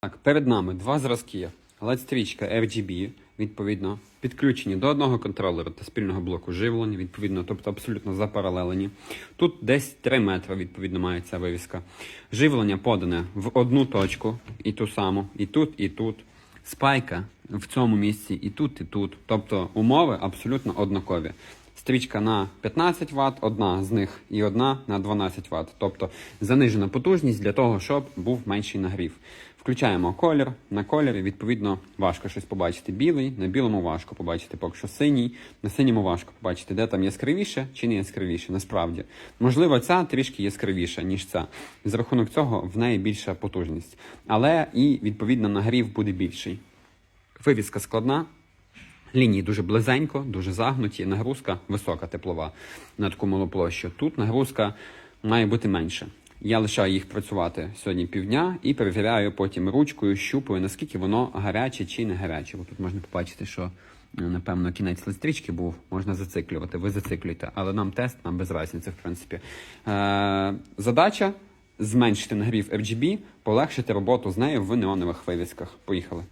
Так, перед нами два зразки. LED-стрічка RGB, відповідно, підключені до одного контролера та спільного блоку живлення, відповідно, тобто абсолютно запаралелені. Тут десь 3 метри, відповідно, має ця вивіска. Живлення подане в одну точку, і ту саму, і тут, і тут. Спайка в цьому місці, і тут, і тут. Тобто умови абсолютно однакові. Стрічка на 15 Вт, одна з них і одна на 12 Вт. Тобто занижена потужність для того, щоб був менший нагрів. Включаємо колір. На кольорі, відповідно, важко щось побачити. Білий, на білому важко побачити поки що синій. На синьому важко побачити, де там яскравіше чи не яскравіше. Насправді, можливо, ця трішки яскравіша, ніж ця. З рахунок цього в неї більша потужність. Але і відповідно нагрів буде більший. Вивіска складна. Лінії дуже близенько, дуже загнуті, нагрузка висока теплова на таку малу площу. Тут нагрузка має бути менше. Я лишаю їх працювати сьогодні півдня і перевіряю потім ручкою, щупаю, наскільки воно гаряче чи не гаряче. Бо тут можна побачити, що е, напевно кінець листрічки був, можна зациклювати. Ви зациклюєте, але нам тест, нам без різниці, в принципі. Е, задача зменшити нагрів RGB, полегшити роботу з нею в неонових вивісках. Поїхали.